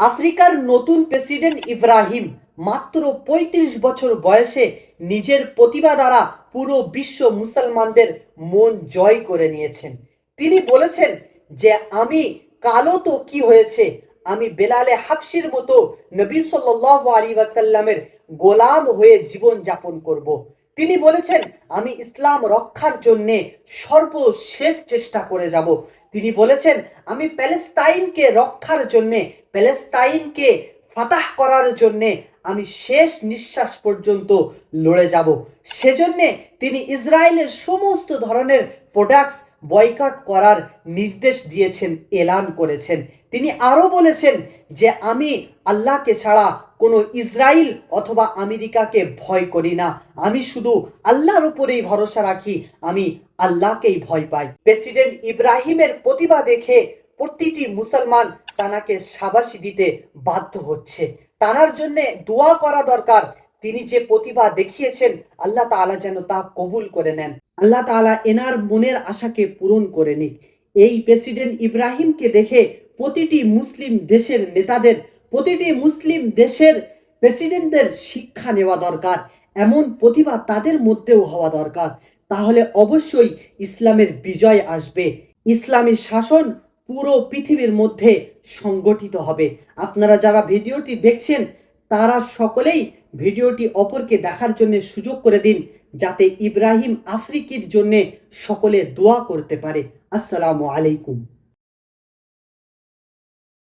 আফ্রিকার নতুন প্রেসিডেন্ট ইব্রাহিম মাত্র ৩৫ বছর বয়সে নিজের প্রতিভা দ্বারা পুরো বিশ্ব মুসলমানদের মন জয় করে নিয়েছেন তিনি বলেছেন যে, আমি কালো তো কি হয়েছে আমি বেলালে হাফসির মতো নবী সাল্লাল্লাহু আলী ওয়াসাল্লামের গোলাম হয়ে জীবন যাপন করব। তিনি বলেছেন, আমি ইসলাম রক্ষার জন্যে সর্বশেষ চেষ্টা করে যাব। তিনি বলেছেন, আমি প্যালেস্তাইনকে রক্ষার জন্যে, প্যালেস্তাইনকে ফাতাহ করার জন্যে আমি শেষ নিঃশ্বাস পর্যন্ত লড়ে যাব। সেজন্যে তিনি ইসরায়েলের সমস্ত ধরনের প্রোডাক্টস বয়কট করার নির্দেশ দিয়েছেন, এলান করেছেন। তিনি আরও বলেছেন যে, আমি আল্লাহকে ছাড়া কোনো ইসরায়েল অথবা আমেরিকাকে ভয় করি না। আমি শুধু আল্লাহর উপরেই ভরসা রাখি, আমি আল্লাহকেই ভয় পাই। প্রেসিডেন্ট ইব্রাহিমের প্রতিভা দেখে প্রতিটি মুসলমান তানাকে সাবাসী দিতে বাধ্য হচ্ছে। তানার জন্যে দোয়া করা দরকার। তিনি যে প্রতিভা দেখিয়েছেন, আল্লাহ তাআলা যেন তা কবুল করে নেন। আল্লাহ তাআলা এনার মনের আশাকে পূরণ করে নিক। এই প্রেসিডেন্ট ইব্রাহিমকে দেখে প্রতিটি মুসলিম দেশের নেতাদের, প্রতিটি মুসলিম দেশের প্রেসিডেন্টদের শিক্ষা নেওয়া দরকার। এমন প্রতিভা তাদের মধ্যেও হওয়া দরকার। তাহলে অবশ্যই ইসলামের বিজয় আসবে। ইসলামী শাসন পুরো পৃথিবীর মধ্যে সংগঠিত হবে। আপনারা যারা ভিডিওটি দেখছেন, তারা সকলেই ভিডিওটি অপরকে দেখার জন্য সুযোগ করে দিন, যাতে ইব্রাহিম আফ্রিকির জন্যে সকলে দোয়া করতে পারে। আসসালামু আলাইকুম।